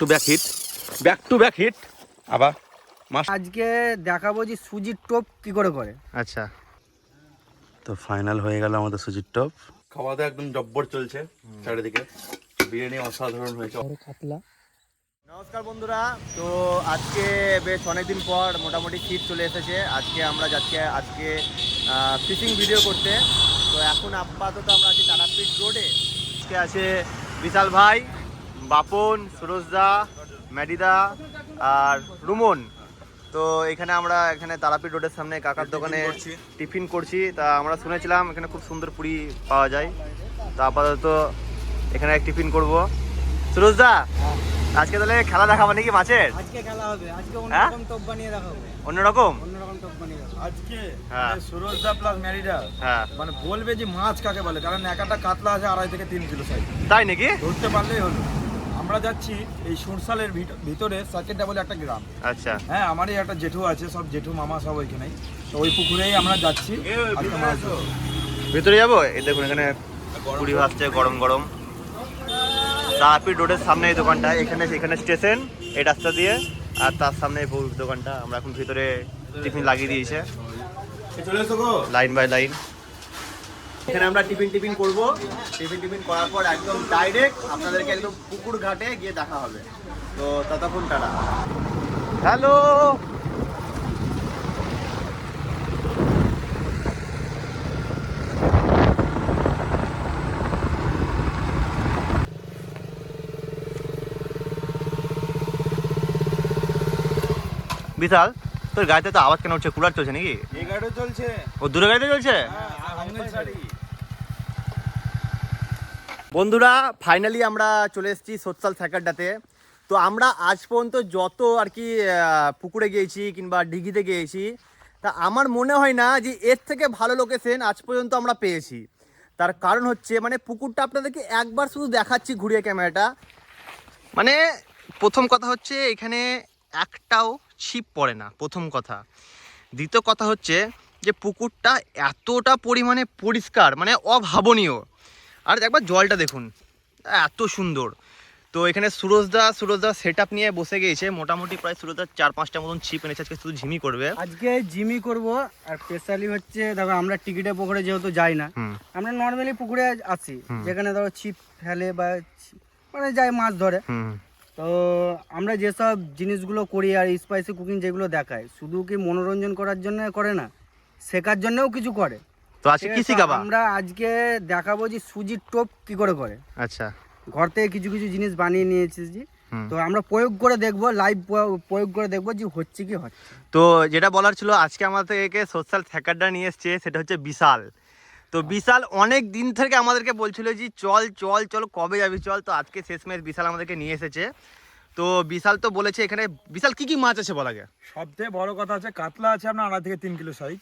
To back hit back to back hit আবার মাস আজকে দেখাবো যে সুজির টোপ কি করে করে। আচ্ছা। তো ফাইনাল হয়ে গেল আমাদের সুজির টপ। খাওয়া দাওয়া একদম জব্বর চলছে চারিদিকে। বিরিয়ানি অসাধারণ হয়েছে। কাতলা। নমস্কার বন্ধুরা তো আজকে বেশ অনেকদিন পর মোটামুটি শীত চলে এসেছে। আজকে আমরা যাচ্ছি আজকে ফিশিং ভিডিও করতে। তো এখন আপাতত আমরা আছি তারাপীঠ রোডে আজকে আছে বিশাল ভাই। বাপন সুরজদা ম্যাডিদা আর রুমন। তো এখানে আমরা এখানে তারাপীঠ রোডের সামনে কাকার দোকানে টিফিন করছি। তা আমরা শুনেছিলাম এখানে খুব সুন্দর পুরি পাওয়া যায়। তো আপাতত এখানে এক টিফিন করব। সুরজদা আজকে তাহলে খেলা দেখাবো নাকি মাছের? আজকে খেলা হবে। আজকে হ্যাঁ? অন্যরকম টোপ বানিয়ে দেখাবো। অন্যরকম অন্যরকম টোপ বানিয়ে দেখাবো। আজকে হ্যাঁ। সুরজদা প্লাস ম্যারিডা হ্যাঁ। মানে বলবে যে মাছ কাকে বলে? কারণ এক একটা কাতলা আছে আড়াই থেকে তিন কিলো সাইজ তাই নাকি? ধরতে পারলেই হলো। আমরা যাচ্ছি এই সুরসালের ভিত- ভিতরে সার্কেটটা বলে একটা গ্রাম। আচ্ছা। হ্যাঁ আমারই একটা জেঠু আছে সব জেঠু মামা সব ওইখানেই। তো ওই পুকুরেই আমরা যাচ্ছি। ভিতরে যাব? এই দেখুন এখানে পুরি ভাসছে গরম গরম। তারাপীঠ রোডের সামনে এই দোকানটা এখানে এখানে স্টেশন এই রাস্তা দিয়ে আর তার সামনে এই দোকানটা। আমরা এখন ভিতরে টিফিন লাগিয়ে দিয়েছে। Line by line. এখানে আমরা টিফিন টিফিন করব। টিফিন টিফিন করার পর একদম ডাইরেক্ট আপনাদেরকে একদম পুকুর ঘাটে গিয়ে দেখা হবে। তো ততক্ষণ টাটা। হ্যালো! বিশাল তোর গাড়িতে তো আওয়াজ কেন উঠছে? কুলার চলছে নাকি? এই গাড়ি চলছে। ও দূরে গাড়িতে চলছে হ্যাঁ, আর আঙ্গেল শাড়ি বন্ধুরা ফাইনালি আমরা চলে এসেছি সোশ্যাল স্যাকারটাতে তো আমরা আজ পর্যন্ত যত আর কি পুকুরে গিয়েছি কিংবা ডিঘিতে গিয়েছি, তা আমার মনে হয় না যে এর থেকে ভালো লোকেশন আজ পর্যন্ত আমরা পেয়েছি। তার কারণ হচ্ছে মানে পুকুরটা আপনাদেরকে একবার শুধু দেখাচ্ছি ঘুরিয়ে ক্যামেরাটা। মানে প্রথম কথা হচ্ছে, এখানে একটাও ছিপ পড়ে না, প্রথম কথা। দ্বিতীয় কথা হচ্ছে যে পুকুরটা এতটা পরিমাণে পরিষ্কার মানে অভাবনীয়। আর একবার জলটা দেখুন। এত সুন্দর। তো এখানে সুরজদা সুরজদা সেট আপ নিয়ে বসে গিয়েছে। মোটামুটি প্রায় সুরজদা চার পাঁচটা মতন ছিপ এনেছে। আজকে শুধু ঝিমি করবে। আজকে জিমি করব। আর স্পেশালি হচ্ছে দেখো আমরা টিকিটে পুকুরে যেহেতু যাই না আমরা নর্মালি পুকুরে আসি যেখানে ধরো ছিপ ফেলে বা মানে যাই মাছ ধরে। তো আমরা যেসব জিনিসগুলো করি আর স্পাইসি কুকিং যেগুলো দেখায় শুধু কি মনোরঞ্জন করার জন্য করে না শেখার জন্যও কিছু করে। তো আজকে কি শিখাবা? আমরা আজকে দেখাবো যে সুজির টোপ কি করে করে। আচ্ছা। ঘর থেকে কিছু কিছু জিনিস বানিয়ে নিয়ে এসেছি হুম। তো আমরা প্রয়োগ করে দেখব লাইভ প্রয়োগ করে দেখব যে হচ্ছে কি হচ্ছে। তো যেটা বলার ছিল আজকে আমাদেরকে সোশ্যাল থ্যাকারটা নিয়ে এসছে সেটা হচ্ছে বিশাল। তো বিশাল অনেক দিন থেকে আমাদেরকে বলছিল যে চল চল চল কবে যাবি চল। তো আজকে শেষমেশ বিশাল আমাদেরকে নিয়ে এসেছে। তো বিশাল তো বলেছে এখানে বিশাল কি কি মাছ আছে বলা যায় সবথেকে বড় কথা আছে কাতলা আছে আপনার আড়াই থেকে তিন কিলো সাইজ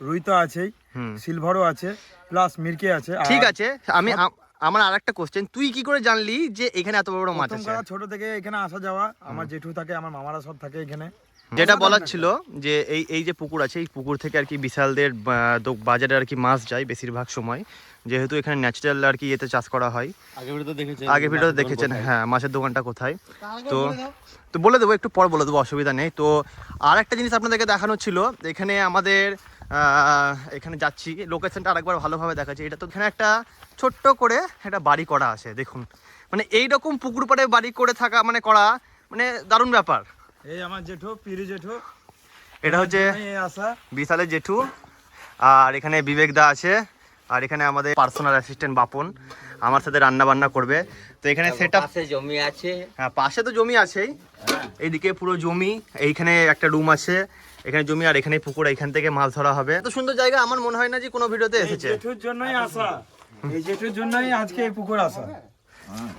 রুই তো আছেই সিলভারও আছে প্লাস মির্কে আছে ঠিক আছে আমি আমার আর একটা কোশ্চেন তুই কি করে জানলি যে এখানে এত বড় বড় মাছ আছে? ছোট থেকে এখানে আসা যাওয়া আমার জেঠু থাকে আমার মামারা সব থাকে এখানে। যেটা বলার ছিল যে এই এই যে পুকুর আছে এই পুকুর থেকে আর কি বিশালদের বাজারে আর কি মাছ যায় বেশিরভাগ সময়। যেহেতু এখানে ন্যাচারাল আর কি এতে চাষ করা হয়। আগে ভিডিওতে দেখেছেন আগে ভিডিও দেখেছেন হ্যাঁ মাছের দোকানটা কোথায়? তো তো বলে দেবো একটু পর বলে দেবো অসুবিধা নেই। তো আর একটা জিনিস আপনাদেরকে দেখানো ছিল এখানে আমাদের এখানে যাচ্ছি লোকেশনটা আরেকবার ভালোভাবে দেখাচ্ছি। এটা তো এখানে একটা ছোট্ট করে একটা বাড়ি করা আছে দেখুন। মানে এইরকম পুকুর পাড়ে বাড়ি করে থাকা মানে করা মানে দারুণ ব্যাপার। এই আমার জেঠু পিরি জেঠু। এটা হচ্ছে বিশালের জেঠু। আর এখানে বিবেক দা আছে। আর এখানে আমাদের পার্সোনাল অ্যাসিস্ট্যান্ট বাপন। আমার সাথে রান্না বান্না করবে। তো এখানে সেট পাশে জমি আছে। হ্যাঁ পাশে তো জমি আছেই। এইদিকে পুরো জমি। এইখানে একটা রুম আছে। এখানে জমি আর এখানে পুকুর। এখান থেকে মাছ ধরা হবে। এত সুন্দর জায়গা। আমার মনে হয় না যে কোনো ভিডিওতে এসেছে। জেঠুর জন্যই আসা এই জেঠুর জন্যই আজকে এই পুকুর আসা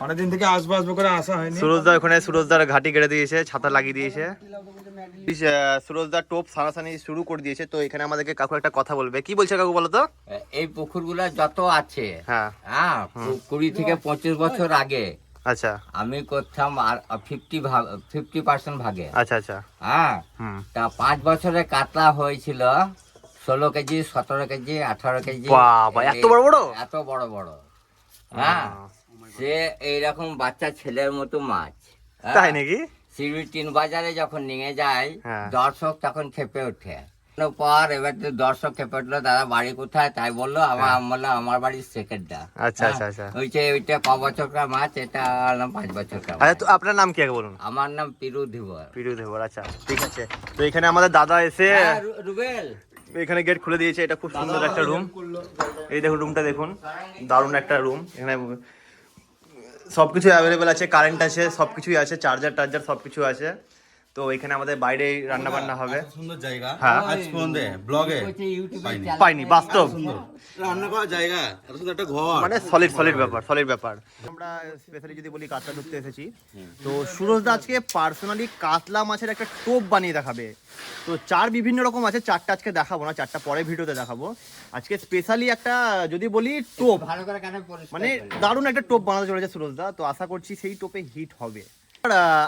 অনেকদিন থেকে আসব আসব করে আসা হয়নি। সুরজদা ওখানে সুরজদার ঘাটি কেটে দিয়েছে ছাতা লাগিয়ে দিয়েছে। সুরজদার টোপ সানাসানি শুরু করে দিয়েছে তো এখানে আমাদেরকে কাকু একটা কথা বলবে। কি বলছে কাকু বলো তো? এই পুকুরগুলা যত আছে হ্যাঁ। হ্যাঁ কুড়ি থেকে পঁচিশ বছর আগে আচ্ছা। আমি করতাম আর ফিফটি ভাগ ফিফটি পার্সেন্ট ভাগে। আচ্ছা আচ্ছা। হ্যাঁ। তা পাঁচ বছরে কাতলা হয়েছিল ষোলো কেজি সতেরো কেজি আঠারো কেজি। এত বড় বড়? এত বড় বড়। হ্যাঁ। সে এইরকম বাচ্চা ছেলের মতো মাছ হ্যাঁ। তাই নাকি? শিলিগুড়ি তিন বাজারে যখন নিয়ে যায় হ্যাঁ। দর্শক তখন খেপে ওঠে। পর এবার দর্শক খেপে উঠল দাদা বাড়ি কোথায়? তাই বলল আমার আমি বললাম আমার বাড়ির সেকেন্ডটা হ্যাঁ। আচ্ছা আচ্ছা আচ্ছা। ওইটা ওইটা ক বছরকার মাছ? এটা হলাম পাঁচ বছরকার আচ্ছা তো আপনার নাম কি আগে বলুন? আমার নাম পিরু ধীবর। পিরু দেবর আচ্ছা ঠিক আছে। তো এখানে আমাদের দাদা এসে হ্যাঁ, রুবেল। এখানে গেট খুলে দিয়েছে এটা খুব সুন্দর একটা রুম এই দেখুন রুমটা দেখুন দারুণ একটা রুম এখানে সবকিছু অ্যাভেলেবেল আছে কারেন্ট আছে সব কিছুই আছে চার্জার টার্জার সব কিছু আছে। তো এখানে আমাদের বাইরে রান্না বান্না হবে সুন্দর জায়গা। হ্যাঁ। আজ পর্যন্ত ব্লগে পাইনি। বাস্তব। রান্না করার জায়গা এত সুন্দর একটা ঘর। মানে সলিড সলিড ব্যাপার সলিড ব্যাপার। আমরা স্পেশালি যদি বলি কাতলা ধরতে এসেছি তো সুরজদা আজকে পার্সোনালি কাতলা মাছের একটা টোপ বানিয়ে দেখাবে। তো চার বিভিন্ন রকম আছে চারটা আজকে দেখাবো না চারটা পরে ভিডিওতে দেখাবো। আজকে স্পেশালি একটা যদি বলি টোপ ভালো করে মানে দারুণ একটা টোপ বানাতে চলেছে সুরজদা তো আশা করছি সেই টোপে হিট হবে।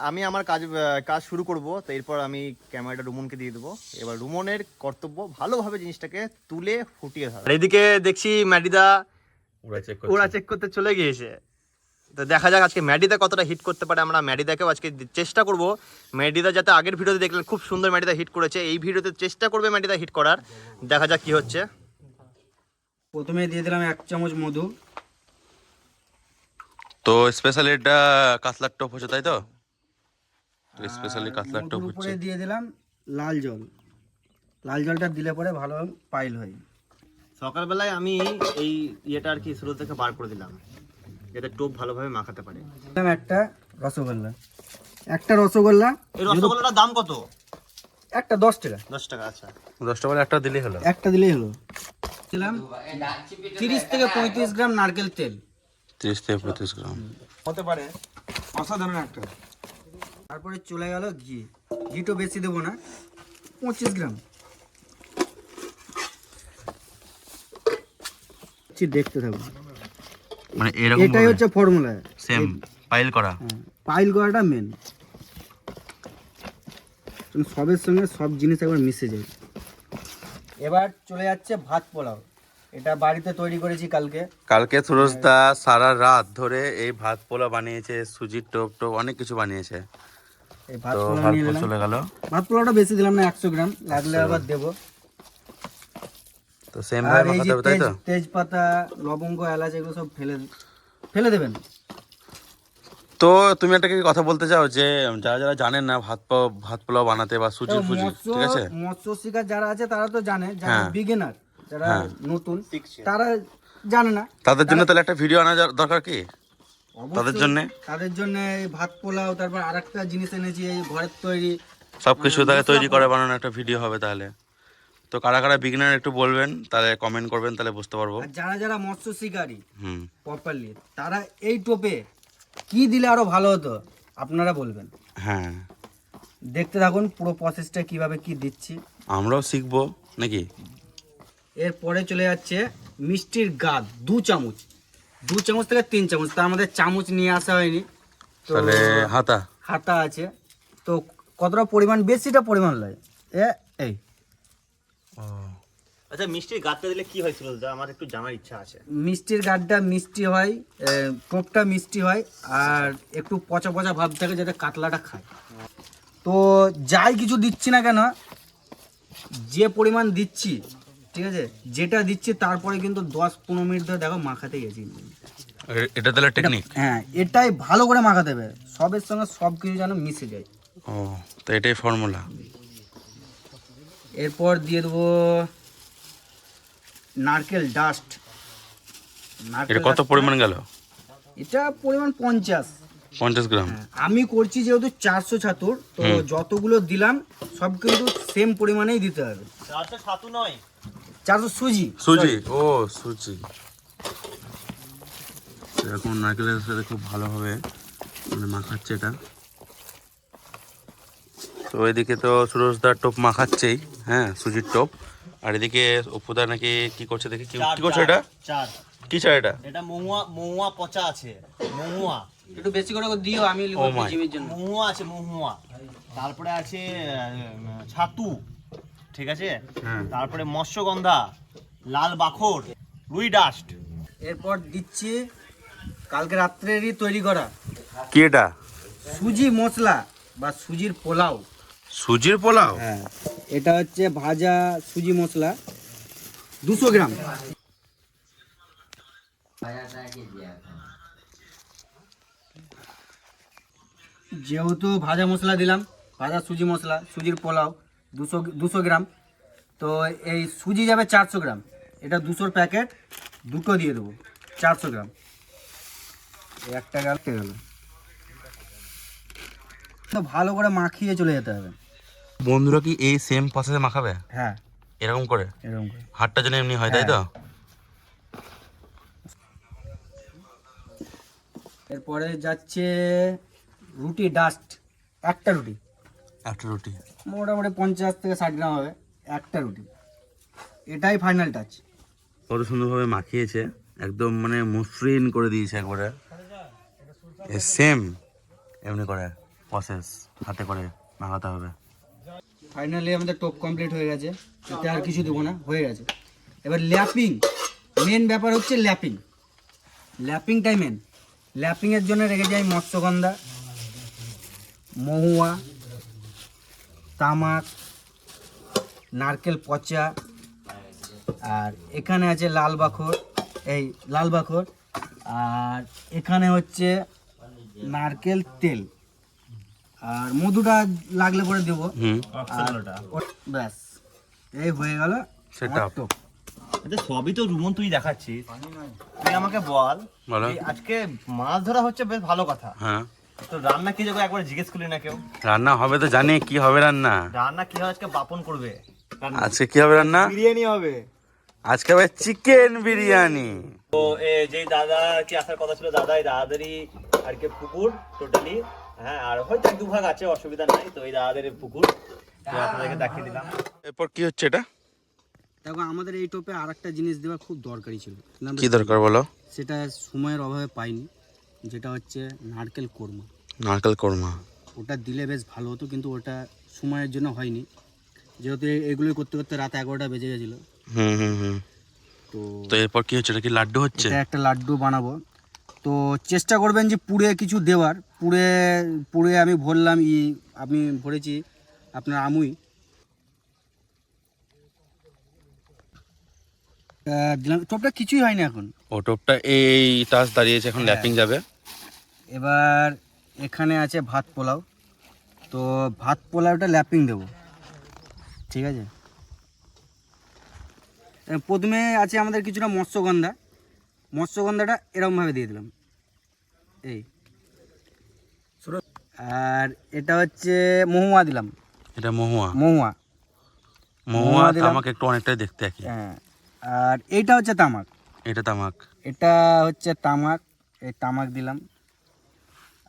আমি আমার কাজ কাজ শুরু করব। তো এরপর আমি ক্যামেরাটা রুমনকে দিয়ে দেবো। এবার রুমনের কর্তব্য ভালোভাবে জিনিসটাকে তুলে ফুটিয়ে ধরা। এইদিকে দেখছি ম্যাডিদা ওরা চেক করতে চলে গিয়েছে। তো দেখা যাক আজকে ম্যাডিদা কতটা হিট করতে পারে। আমরা ম্যাডিদাকেও আজকে চেষ্টা করব। ম্যাডিদা যাতে আগের ভিডিওতে দেখলেন খুব সুন্দর ম্যাডিদা হিট করেছে। এই ভিডিওতে চেষ্টা করবে ম্যাডিদা হিট করার। দেখা যাক কি হচ্ছে। প্রথমে দিয়ে দিলাম এক চামচ মধু। তো স্পেশালি এটা কাতলার টপ হচ্ছে তাই তো? স্পেশালি কাতলার টপ হচ্ছে। উপরে দিয়ে দিলাম লাল জল। লাল জলটা দিলে পরে ভালো পাইল হয়। সকালবেলায় আমি এই ইয়েটা আর কি সুরজ থেকে বার করে দিলাম যাতে টোপ ভালোভাবে মাখাতে পারে। দিলাম একটা রসগোল্লা। একটা রসগোল্লা এই রসগোল্লাটার দাম কত? একটা দশ টাকা। দশ টাকা আচ্ছা। দশটা টাকা একটা দিলেই হলো। একটা দিলেই হলো। দিলাম তিরিশ থেকে পঁয়ত্রিশ গ্রাম নারকেল তেল। তিরিশ থেকে পঁয়ত্রিশ গ্রাম। হতে পারে। অসাধারণ একটা। তারপরে চলে গেল ঘি। ঘিটো বেশি দেবো না পঁচিশ গ্রাম। দেখতে থাকুন। মানে এরকম এটাই হচ্ছে ফর্মুলা সেম পাইল করা। পাইল করাটা মেন সবের সঙ্গে সব জিনিস একবার মিশে যায়। এবার চলে যাচ্ছে ভাত পোলাও। এটা বাড়িতে তৈরি করেছি কালকে। কালকে সুরজদা সারা রাত ধরে এই ভাত পোলা বানিয়েছে সুজির টোপ টোপ অনেক কিছু বানিয়েছে। এই ভাত নিয়ে পোলা নিলাম চলে গেল। ভাত পোলাওটা বেশি দিলাম না একশো গ্রাম। লাগলে আবার দেবো। তো সেম এই মাখাতে তাই তো? তেজপাতা লবঙ্গ এলাচ এগুলো সব ফেলে ফেলে দেবেন। তো তুমি একটা কি কথা বলতে চাও যে যারা যারা জানেন না ভাত ভাত পোলাও বানাতে বা সুজি ফুজি ঠিক আছে? মৎস্য শিকার যারা আছে তারা তো জানে যারা হ্যাঁ। বিগিনার যারা হ্যাঁ। নতুন তারা জানে না। তাদের জন্য তাহলে একটা ভিডিও আনা দরকার কি? তাদের জন্যে? তাদের জন্য এই ভাত পোলাও তারপর আরেকটা জিনিস এনেছি এই ঘরের তৈরি। সবকিছু তাকে তৈরি করে বানানো একটা ভিডিও হবে তাহলে। তো কারা কারা বিগিনার একটু বলবেন তাহলে কমেন্ট করবেন তাহলে বুঝতে পারব। যারা যারা মৎস্য শিকারী হুম। প্রপারলি তারা এই টোপে কি দিলে আরও ভালো হতো আপনারা বলবেন। হ্যাঁ। দেখতে থাকুন পুরো প্রসেসটা কীভাবে কি দিচ্ছি। আমরাও শিখব নাকি? এরপরে চলে যাচ্ছে মিষ্টির গাদ দু চামচ। দু চামচ থেকে তিন চামচ তার মধ্যে চামচ নিয়ে আসা হয়নি। তাহলে হাতা। হাতা আছে। তো কতটা পরিমাণ বেশিটা পরিমাণ লাগে? এ এই। আচ্ছা মিষ্টির গাছটা দিলে কি হয় সুরজদা আমার একটু জানার ইচ্ছা আছে। মিষ্টির গাডটা মিষ্টি হয় টোপটা মিষ্টি হয় আর একটু পচা পচা ভাব থাকে যাতে কাতলাটা খায়। তো যাই কিছু দিচ্ছি না কেন যে পরিমাণ দিচ্ছি ঠিক আছে? যেটা দিচ্ছি তারপরে কিন্তু দশ পনেরো মিনিট ধরে দেখো মাখাতে গেছি। এটা তাহলে টেকনিক হ্যাঁ এটাই ভালো করে মাখাতে হবে। সবের সঙ্গে সব কিছু যেন মিশে যায়। ও তো এটাই ফর্মুলা এরপর দিয়ে দেবো নারকেল ডাস্ট এটা কত পরিমাণ গেল? এটা পরিমাণ পঞ্চাশ। পঞ্চাশ গ্রাম। হ্যাঁ, আমি করছি যেহেতু চারশো ছাতুর তো যতগুলো দিলাম সব কিন্তু সেম পরিমাণেই দিতে হবে। চারশো ছাতু নয়। চারশো সুজি। সুজি? ও সুজি। এরকম নারকেলের সাথে খুব ভালোভাবে মানে মাখাচ্ছে এটা। তো এদিকে তো সুরজদার টোপ মাখাচ্ছেই হ্যাঁ সুজির টোপ। আর এদিকে অপুদা নাকি কি করছে দেখি কি কি করছে এটা? কি চা এটা? এটা মহুয়া মহুয়া পচা আছে মহুয়া। একটু বেশি করে দিও আমি ও মাই। জন্য। মহুয়া আছে মহুয়া। তারপরে আছে ছাতু। ঠিক আছে? হ্যাঁ। তারপরে মৎস্যগন্ধা লাল বাখর রুই ডাস্ট। এরপর দিচ্ছি কালকে রাত্রেরই তৈরি করা। কি এটা? সুজি মশলা বা সুজির পোলাও। সুজির পোলাও? হ্যাঁ এটা হচ্ছে ভাজা সুজি মশলা। দুশো গ্রাম। যেহেতু ভাজা মশলা দিলাম ভাজা সুজি মশলা সুজির পোলাও দুশো দুশো গ্রাম। তো এই সুজি যাবে চারশো গ্রাম। এটা দুশোর প্যাকেট দুটো দিয়ে দেবো চারশো গ্রাম। একটা গেল তো ভালো করে মাখিয়ে চলে যেতে হবে। বন্ধুরা কি এই সেম প্রসেসে মাখাবে? হ্যাঁ। এরকম করে? এরকম করে। হাটটা যেন এমনি হয় তাই তো? এরপরে যাচ্ছে রুটি ডাস্ট একটা রুটি। একটা রুটি। মোটামুটি পঞ্চাশ থেকে ষাট গ্রাম হবে একটা রুটি। এটাই ফাইনাল টাচ কত সুন্দরভাবে মাখিয়েছে। একদম মানে মসৃণ করে দিয়েছে একবারে। সেম এমনি করে প্রসেস হাতে করে মাখাতে হবে। ফাইনালি আমাদের টপ কমপ্লিট হয়ে গেছে। এতে আর কিছু দেবো না হয়ে গেছে। এবার ল্যাপিং মেন ব্যাপার হচ্ছে ল্যাপিং ল্যাপিংটাই মেন ল্যাপিংয়ের জন্য রেখে যাই মৎস্যগন্ধা মহুয়া তামাক নারকেল পচা আর এখানে আছে লাল বাখর এই লাল বাখর আর এখানে হচ্ছে নারকেল তেল। আর মধুটা লাগলে পরে দেবো। ব্যাস এই হয়ে গেল. আমার আচ্ছা সবই তো রুমন তুই দেখাচ্ছিস। তুই আমাকে বল আজকে মাছ ধরা হচ্ছে বেশ ভালো কথা। হ্যাঁ। তো রান্না কি যাবে একবার জিজ্ঞেস করলি না কেউ? রান্না হবে তো জানি কি হবে রান্না? রান্না কি হয় আজকে বাপন করবে? আজকে কি হবে রান্না? বিরিয়ানি হবে। আজকে হবে চিকেন বিরিয়ানি। তো যেই দাদা কি আসার কথা ছিল দাদা এই দাদাদেরই আর কি পুকুর টোটালি হ্যাঁ আর হয়তো এক দুভাগ আছে অসুবিধা নাই তো এই দাদাদের পুকুর। আপনাদেরকে দেখিয়ে দিলাম। এরপর কি হচ্ছে এটা? দেখো আমাদের এই টোপে আর একটা জিনিস দেওয়া খুব দরকারি ছিল। কি দরকার বলো? সেটা সময়ের অভাবে পাইনি। যেটা হচ্ছে নারকেল কোরমা। নারকেল কোরমা। ওটা দিলে বেশ ভালো হতো কিন্তু ওটা সময়ের জন্য হয়নি। যেহেতু এগুলোই করতে করতে রাত এগারোটা বেজে গেছিল। হুম হুম হুম। তো তো এরপর কি হচ্ছে? এটা কি লাড্ডু হচ্ছে? এটা একটা লাড্ডু বানাবো। তো চেষ্টা করবেন যে পুড়ে কিছু দেওয়ার। পুড়ে পুড়ে আমি ভরলাম ই আমি ভরেছি আপনার আমুই। দিলাম। টপটা কিছুই হয়নি এখন। ও টোপটা এই টাচ দাঁড়িয়েছে এখন ল্যাপিং যাবে। এবার এখানে আছে ভাত পোলাও। তো ভাত পোলাওটা ল্যাপিং দেবো। ঠিক আছে? প্রথমে আছে আমাদের কিছুটা মৎস্যগন্ধা। মৎস্যগন্ধাটা এরকমভাবে দিয়ে দিলাম। এই। আর এটা হচ্ছে মহুয়া দিলাম। এটা মহুয়া? মহুয়া। মহুয়া তামাক একটু অনেকটাই দেখতে একই। হ্যাঁ। আর এইটা হচ্ছে তামাক। এটা তামাক। এটা হচ্ছে তামাক। এই তামাক দিলাম।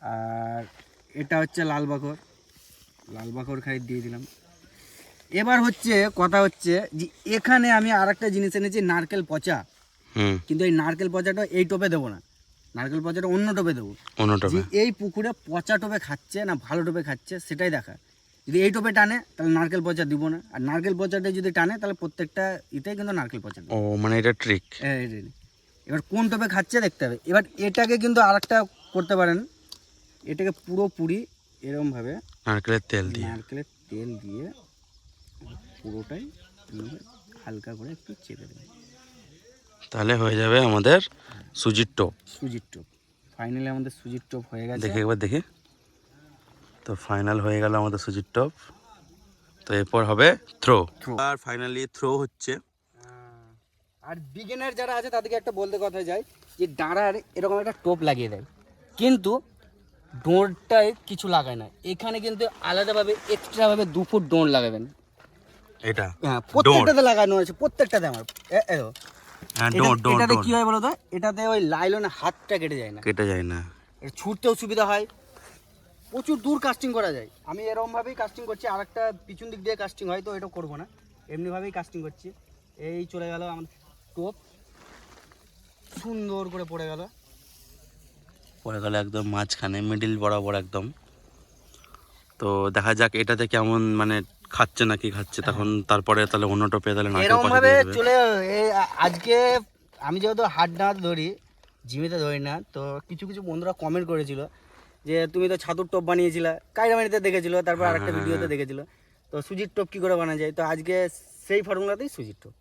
আর এটা হচ্ছে লাল বাকর লাল বাকর খাই দিয়ে দিলাম। এবার হচ্ছে কথা হচ্ছে যে এখানে আমি আর একটা জিনিস এনেছি নারকেল পচা। হুম। কিন্তু এই নারকেল পচাটা এই টোপে দেবো না। নারকেল পচাটা অন্য টোপে দেবো। অন্য টোপে। এই পুকুরে পচা টোপে খাচ্ছে না ভালো টোপে খাচ্ছে সেটাই দেখা। যদি এই টোপে টানে তাহলে নারকেল পচা দিব না। আর নারকেল পচাটা যদি টানে তাহলে প্রত্যেকটা ইতেই কিন্তু নারকেল পচা ও মানে এটা ট্রিক রে। এবার কোন টোপে খাচ্ছে দেখতে হবে। এবার এটাকে কিন্তু আরেকটা করতে পারেন। এটাকে পুরোপুরি এরকমভাবে নারকেলের তেল দিয়ে। নারকেলের তেল দিয়ে পুরোটাই হালকা করে একটু চেপে দেবেন তাহলে হয়ে যাবে আমাদের সুজির টোপ। সুজির টোপ। ফাইনালি আমাদের সুজির টোপ হয়ে গেছে। দেখে একবার দেখি। তো ফাইনাল হয়ে গেল আমাদের সুজির টপ। তো এরপর হবে থ্রো আর ফাইনালি থ্রো হচ্ছে। আর বিগিনার যারা আছে তাদেরকে একটা বলতে কথা যায় যে ডাঁড়ার এরকম একটা টোপ লাগিয়ে দেয়। কিন্তু ডোরটায় কিছু লাগায় না। এখানে কিন্তু আলাদাভাবে এক্সট্রাভাবে দু ফুট ডোর লাগাবেন। এটা? হ্যাঁ প্রত্যেকটাতে লাগানো আছে প্রত্যেকটাতে আমার। হ্যাঁ এটাতে কি হয় বলো তো? এটাতে ওই লাইলনে হাতটা কেটে যায় না। কেটে যায় না। ছুটতেও সুবিধা হয়। প্রচুর দূর কাস্টিং করা যায়। আমি এরকম ভাবেই কাস্টিং করছি আর একটা পিছন দিক দিয়ে কাস্টিং হয় তো এটা করব না। এমনিভাবেই কাস্টিং করছি। এই চলে গেল আমার টোপ। সুন্দর করে পড়ে গেল। পরে গেল একদম মাঝখানে মিডিল বরাবর একদম। তো দেখা যাক এটাতে কেমন মানে খাচ্ছে নাকি খাচ্ছে তখন তারপরে তাহলে অন্য টপে তাহলে এরকম ভাবে চলে আজকে আমি যেহেতু হাত ডাঁত ধরি জিমিতে ধরি না তো কিছু কিছু বন্ধুরা কমেন্ট করেছিল যে তুমি তো ছাতুর টপ বানিয়েছিলে কাইরামানিতে দেখেছিল তারপর আরেকটা হ্যাঁ, ভিডিওতে হ্যাঁ। দেখেছিল। তো সুজির টপ কি করে বানা যায়? তো আজকে সেই ফর্মুলাতেই সুজির টপ।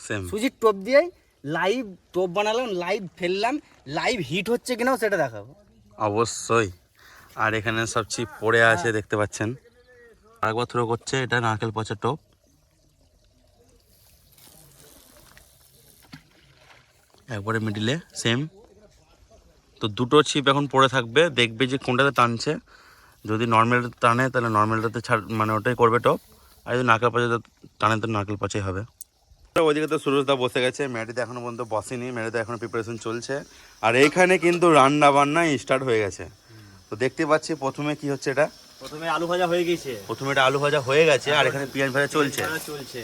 সেম সুজির টপ দিয়েই লাইভ টপ বানালাম লাইভ ফেললাম লাইভ হিট হচ্ছে কিনাও সেটা দেখাবো। অবশ্যই। আর এখানে সব চিপ পড়ে আছে, দেখতে পাচ্ছেন। আরেকবার থ্রো করছে, এটা নারকেল পচা টোপ। একবারে মিডিলে সেম তো দুটো ছিপ এখন পড়ে থাকবে, দেখবে যে কোনটাতে টানছে। যদি নর্মাল টানে, তাহলে নর্মালটাতে ছাড় মানে ওটাই করবে টপ। আর যদি নারকেল পচাতে টানে তো নারকেল পচাই হবে। ওইদিকে তো সুরজদা বসে গেছে ম্যাডিতে এখনও পর্যন্ত বসেনি ম্যাডিতে এখনও প্রিপারেশন চলছে। আর এইখানে কিন্তু রান্না বান্না স্টার্ট হয়ে গেছে। তো দেখতে পাচ্ছি প্রথমে কি হচ্ছে এটা? প্রথমে আলু ভাজা হয়ে গেছে। প্রথমে এটা আলু ভাজা হয়ে গেছে আর এখানে পেঁয়াজ ভাজা চলছে। চলছে।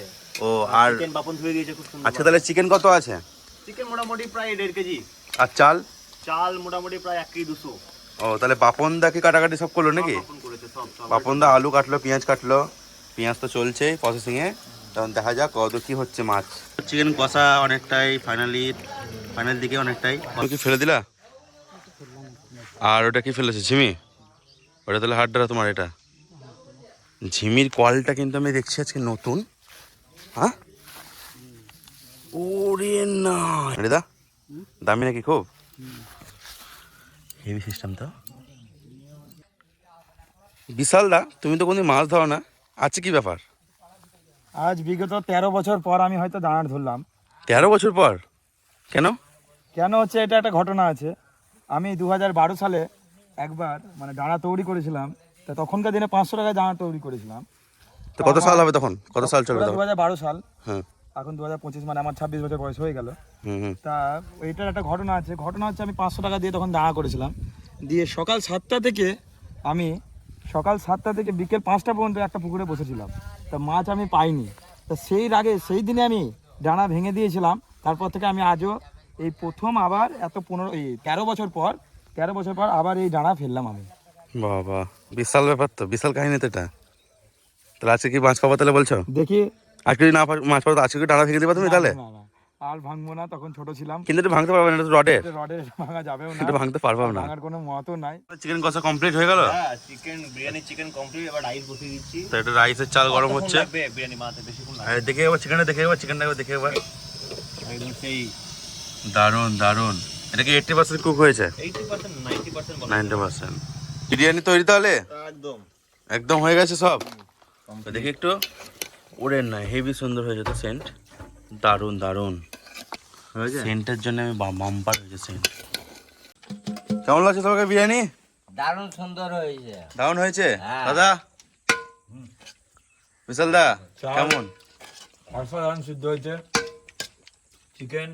ও আর চিকেন বাপন ধুয়ে দিয়েছে খুব সুন্দর আচ্ছা তাহলে চিকেন কত আছে? চিকেন মোটামুটি প্রায় দেড় কেজি। আর চাল? চাল মোটামুটি প্রায় এক কেজি দুশো। ও তাহলে বাপন দা কি কাটাকাটি সব করল নাকি? বাপন করেছে সব সব বাপন দা আলু কাটলো পেঁয়াজ কাটলো। পেঁয়াজ তো চলছেই প্রসেসিং এ তখন দেখা যাক কত কি হচ্ছে মাছ। চিকেন কষা অনেকটাই ফাইনালি ফাইনাল দিকে অনেকটাই। কি ফেলে দিলা? আর ওটা কি ফেলেছে? ঝিমি? ওটা তাহলে হাড্ডারা তোমার এটা। ঝিমির কলটা কিন্তু আমি দেখছি আজকে নতুন। হ্যাঁ? ওরে না। রেদা দামি নাকি খুব? হেভি সিস্টেম তো। বিশাল দা তুমি তো কোনদিন মাছ ধরো না। আছে কি ব্যাপার? আজ বিগত তেরো বছর পর আমি হয়তো দাঁড় ধরলাম। তেরো বছর পর? কেন? কেন হচ্ছে এটা একটা ঘটনা আছে। আমি দুহাজার বারো সালে একবার মানে দাঁড়া তৈরি করেছিলাম তা তখনকার দিনে পাঁচশো টাকায় দাঁড়া তৈরি করেছিলাম। তো কত সাল হবে তখন? কত সাল চলবে দু হাজার বারো সাল। হ্যাঁ। এখন দু হাজার পঁচিশ মানে আমার ছাব্বিশ বছর বয়স হয়ে গেল। তা এইটার একটা ঘটনা আছে। ঘটনা হচ্ছে আমি পাঁচশো টাকা দিয়ে তখন দাঁড়া করেছিলাম। দিয়ে সকাল সাতটা থেকে আমি সকাল সাতটা থেকে বিকেল পাঁচটা পর্যন্ত একটা পুকুরে বসেছিলাম। তা মাছ আমি পাইনি। তা সেই রাগে সেই দিনে আমি ডানা ভেঙে দিয়েছিলাম। তারপর থেকে আমি আজও এই প্রথম আবার এত পনেরো এই তেরো বছর পর তেরো বছর পর আবার এই ডানা ফেললাম আমি। বাবা বিশাল ব্যাপার তো বিশাল কাহিনী তো এটা। তাহলে আজকে কি মাছ পাবো তাহলে বলছো? দেখি। আজকে যদি না মাছ পাবো আজকে কি ডানা ভেঙে দেবা তুমি তাহলে? আর ভাঙবো না তখন ছোট ছিলাম। কিন্তু এটা ভাঙতে পারবে না এটা তো রডের। এটা রডে ভাঙা যাবেও এটা ভাঙতে পারব না। ভাঙার কোনো মতো নাই। চিকেন কষা কমপ্লিট হয়ে গেল? হ্যাঁ চিকেন বিরিয়ানি চিকেন কমপ্লিট এবার রাইস বসিয়ে দিচ্ছি। তো এটা রাইসের চাল গরম হচ্ছে? বিরিয়ানি বানাতে? বেশিক্ষণ লাগবে। আর দেখে একবার চিকেনটা দেখে একবার চিকেনটা দেখে একবার একদম সেই দারুণ দারুণ। এটা কি এইটটি পার্সেন্ট কুক হয়েছে? Eighty percent ninety percent ninety percent biryani তৈরি তাহলে? একদম। একদম হয়ে গেছে সব? দেখি একটু। ওরেন না হেভি সুন্দর হয়েছে তো সেন্ট দারুণ দারুণ। সেন্টের জন্য আমি বাম্পার হয়েছে সেন্ট। কেমন লাগছে তোমাকে বিরিয়ানি? দারুণ সুন্দর হয়েছে। দারুণ হয়েছে? হ্যাঁ। দাদা? বিশাল দা কেমন? অসাধারণ সিদ্ধ হয়েছে। চিকেন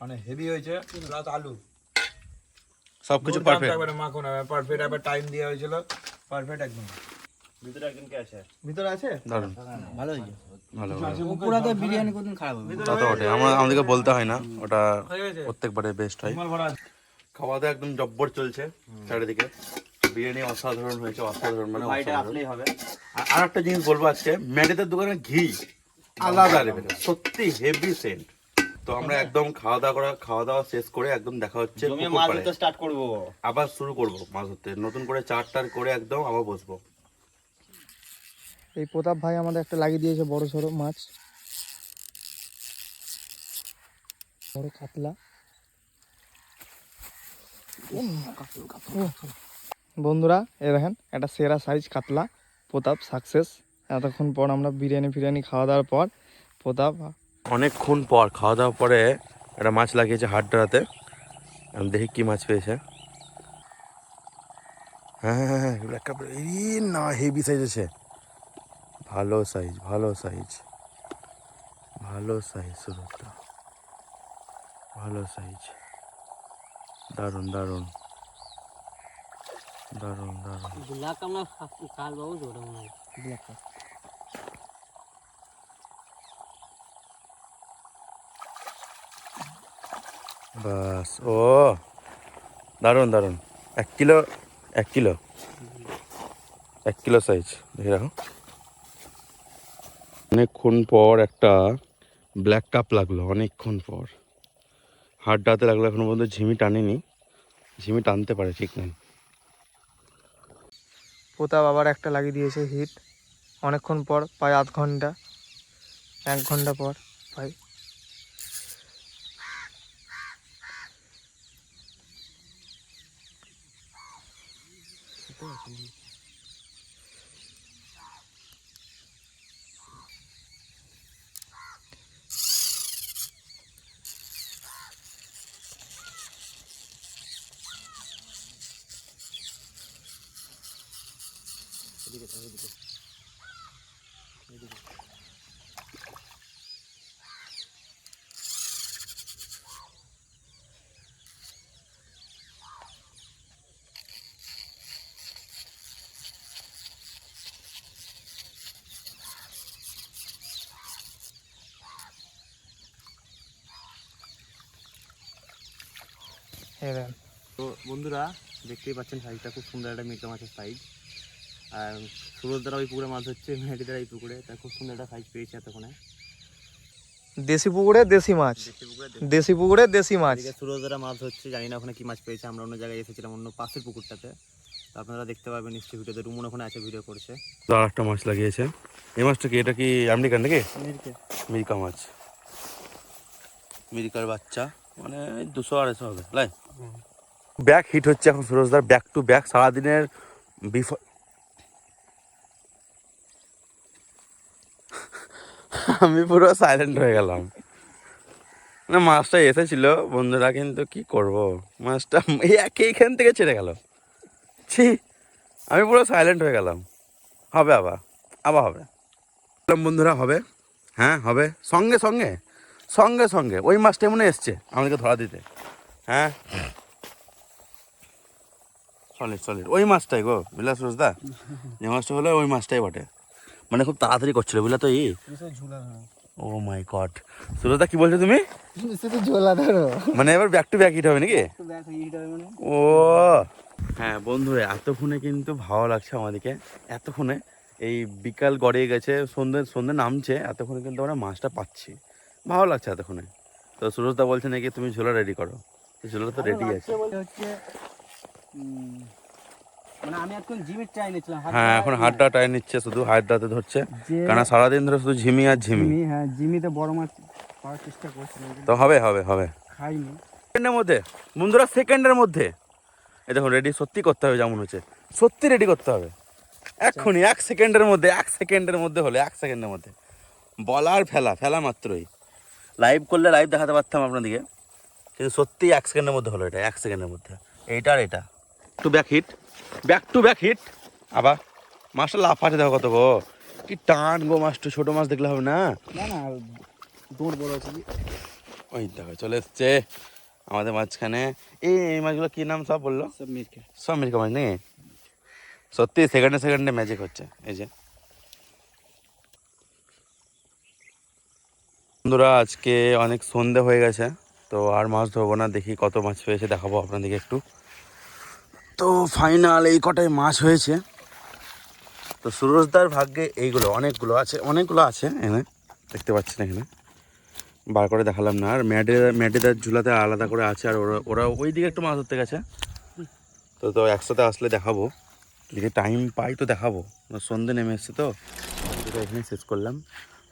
মানে হেভি হয়েছে। প্লাস আলু। সব কিছু দুর্দান্ত পারফেক্ট একবারে মাখন পারফেক্ট একবার টাইম দেওয়া হয়েছিল। পারফেক্ট একদম। ভিতরে একজন কে আছে? ভিতরে আছে? দারুণ। ভালো হয়েছে। ভালো বিরিয়ানি কোনদিন খারাপ হবে? তা তো আমরা আমাদেরকে বলতে হয় না। ওটা প্রত্যেকবারে বেস্ট হয়। খাওয়া দাওয়া একদম জব্বর চলছে চারিদিকে। বিরিয়ানি অসাধারণ হয়েছে অসাধারণ মানে অসাধারণ। হবে। আর আর একটা জিনিস বলব আজকে ম্যাডিদের দোকানে ঘি আলাদা লেভেলের সত্যি হেভি সেন্ট তো আমরা একদম খাওয়া দাওয়া করা খাওয়া দাওয়া শেষ করে একদম দেখা হচ্ছে মাছ ধরতে স্টার্ট করব। আবার শুরু করব মাছ ধরতে নতুন করে চার টার করে একদম আবার বসবো। এই প্রতাপ ভাই আমাদের একটা লাগিয়ে দিয়েছে বড় সড়ো মাছ। বড় কাতলা। বন্ধুরা এ দেখেন একটা সেরা সাইজ কাতলা। প্রতাপ সাকসেস এতক্ষণ পর আমরা বিরিয়ানি ফিরিয়ানি খাওয়া দাওয়ার পর প্রতাপ অনেকক্ষণ পর খাওয়া দাওয়ার পরে একটা মাছ লাগিয়েছে হাট ড্রাতে আমি দেখি কি মাছ পেয়েছে। হ্যাঁ হ্যাঁ হ্যাঁ এই না হেভি সাইজ আছে ভালো সাইজ ভালো সাইজ ভালো সাইজ সুরতটা ভালো সাইজ দারুণ দারুণ দারুণ দারুণ। ব্ল্যাক আমরা কাল বাবু ওটা মনে হয়। ব্ল্যাক বাস ও দারুণ দারুণ। এক কিলো এক কিলো। এক কিলো সাইজ দেখে রাখো। অনেকক্ষণ পর একটা ব্ল্যাক কাপ লাগল, অনেকক্ষণ পর। হাট ডাতে লাগল, এখনও পর্যন্ত ঝিমি টানেনি। ঝিমি টানতে পারে ঠিক নেই। প্রতাপ আবার একটা লাগিয়ে দিয়েছে হিট অনেকক্ষণ পর, প্রায় আধ ঘণ্টা, এক ঘণ্টা পর প্রায় এই দেখেন তো বন্ধুরা দেখতেই পাচ্ছেন সাইজটা খুব সুন্দর একটা মির্কা মাছের সাইজ আর সুরজ দ্বারা ওই পুকুরে মাছ হচ্ছে মেহাটি দ্বারা এই পুকুরে। তাই খুব সুন্দর একটা সাইজ পেয়েছে এতক্ষণে। দেশি পুকুরে দেশি মাছ। দেশি পুকুরে দেশি মাছ। সুরজ দ্বারা মাছ হচ্ছে জানি না ওখানে কি মাছ পেয়েছে আমরা অন্য জায়গায় এসেছিলাম অন্য পাশের পুকুরটাতে। তো আপনারা দেখতে পাবেন নিশ্চয়ই ভিডিওতে রুমন ওখানে আছে ভিডিও করছে। আর একটা মাছ লাগিয়েছে। এই মাছটা কি এটা কি আমেরিকান নাকি? মিরিকা মাছ। মিরিকার বাচ্চা মানে দুশো আড়াইশো হবে। লাই। ব্যাক হিট হচ্ছে এখন সুরজদার ব্যাক টু ব্যাক সারাদিনের বিফ আমি পুরো সাইলেন্ট হয়ে গেলাম। না, মাছটা এসেছিল বন্ধুরা কিন্তু কি করব? মাছটা একে এখান থেকে ছেড়ে গেল। ছি, আমি পুরো সাইলেন্ট হয়ে গেলাম। হবে আবার আবার হবে। বন্ধুরা, হবে। হ্যাঁ হবে। সঙ্গে সঙ্গে সঙ্গে সঙ্গে, ওই মাছটা মনে এসছে আমাদেরকে ধরা দিতে। হ্যাঁ? সলিড সলিড ওই মাছটাই গো বিলাস রোজদা। যে মাছটা হলো ওই মাছটাই বটে। মানে খুব তাড়াতাড়ি করছিল বুঝলা তো ও মাই গড। সুরজদা কি বলছো তুমি? মানে এবার ব্যাক টু ব্যাক হিট হবে নাকি? ও। হ্যাঁ বন্ধুরা এতক্ষণে কিন্তু ভালো লাগছে আমাদেরকে। এতক্ষণে এই বিকাল গড়িয়ে গেছে সন্ধ্যে সন্ধ্যে নামছে এতক্ষণে কিন্তু আমরা মাছটা পাচ্ছি। ভালো লাগছে এতক্ষণে। তো সুরজদা বলছে নাকি তুমি ঝোলা রেডি করো। ঝোলা তো রেডি আছে। হচ্ছে মানে আমি এখন জিমের ট্রাই নিয়েছিলাম হ্যাঁ এখন নিচ্ছে শুধু ধরছে। সারাদিন ধরে শুধু ঝিমি আর ঝিমি। হ্যাঁ জিমিতে বড় মাছ পাওয়ার চেষ্টা করছিলাম তো হবে হবে হবে। খাইনি। সেকেন্ডের মধ্যে বন্ধুরা সেকেন্ডের মধ্যে। এ দেখুন রেডি সত্যি করতে হবে যেমন হচ্ছে। সত্যি রেডি করতে হবে। এক্ষুনি এক সেকেন্ডের মধ্যে এক সেকেন্ডের মধ্যে হলে এক সেকেন্ডের মধ্যে। বলার ফেলা ফেলা মাত্রই। লাইভ করলে লাইভ দেখাতে পারতাম আপনাদেরকে। কিন্তু সত্যি এক সেকেন্ডের মধ্যে হলো এটা এক সেকেন্ডের মধ্যে। এইটা আর এটা। To back hit back to back hit আবার মাছটা লাফাতে দেখো কত গো। কি টান গো মাছটা ছোটো মাছ দেখলে হবে না? না না দৌড় বড় আছে ওই দেখো চলে এসছে। আমাদের মাঝখানে। এই এই মাছগুলো কি নাম সব বলল? সব মিরকে। সব মিরকা মাছ নাকি? সত্যি সেকেন্ডে সেকেন্ডে ম্যাজিক হচ্ছে। এই যে। বন্ধুরা আজকে অনেক সন্ধে হয়ে গেছে। তো আর মাছ ধরবো না, দেখি কত মাছ পেয়েছে, দেখাবো আপনাদেরকে একটু। তো ফাইনাল এই কটাই মাছ হয়েছে। তো সুরজদার ভাগ্যে এইগুলো, অনেকগুলো আছে অনেকগুলো আছে এখানে, দেখতে পাচ্ছেন এখানে। বার করে দেখালাম না, আর ম্যাডে, ম্যাডেদার ঝুলাতে আলাদা করে আছে, আর ওরা ওরা ওই দিকে একটু মাছ ধরতে গেছে। তো তো একসাথে আসলে দেখাবো। যদি টাইম পাই তো দেখাবো। সন্ধে নেমে এসছে তো। এখানে শেষ করলাম।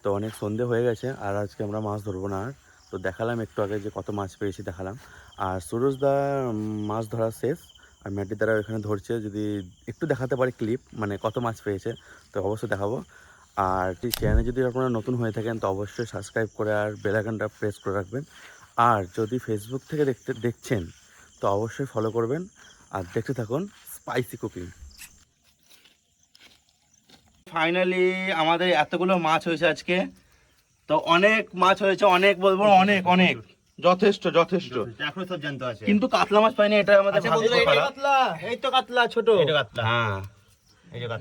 তো অনেক সন্ধে হয়ে গেছে, আর আজকে আমরা মাছ ধরবো না, আর তো দেখালাম একটু আগে যে কত মাছ পেয়েছি দেখালাম। আর সুরজদা মাছ ধরা শেষ। আর ম্যাটি দ্বারা এখানে ধরছে, যদি একটু দেখাতে পারি ক্লিপ মানে কত মাছ পেয়েছে, তো অবশ্যই দেখাবো। আর চ্যানেলে যদি আপনারা নতুন হয়ে থাকেন, তো অবশ্যই সাবস্ক্রাইব করে আর বেল আইকনটা প্রেস করে রাখবেন। আর যদি ফেসবুক থেকে দেখতে, দেখছেন, তো অবশ্যই ফলো করবেন। আর দেখতে থাকুন স্পাইসি কুকিং ফাইনালি আমাদের এতগুলো মাছ হয়েছে আজকে। তো অনেক মাছ হয়েছে অনেক বলব অনেক অনেক। যথেষ্ট যথেষ্ট। এখনও সব জানতে আছে। কিন্তু কাতলা মাছ পাইনি এটা আমাদের খারাপ। কাতলা এই তো কাতলা ছোট। এটা কাতলা। হ্যাঁ।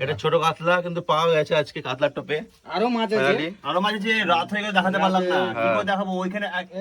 এটা ছোট কাতলা কিন্তু পাওয়া গেছে আজকে কাতলার টোপে। আরও মাছ আছে। আরও মাছ যে রাত হয়ে গেলে দেখাতে পারলাম না। কি করে দেখাবো? ওইখানে আছে।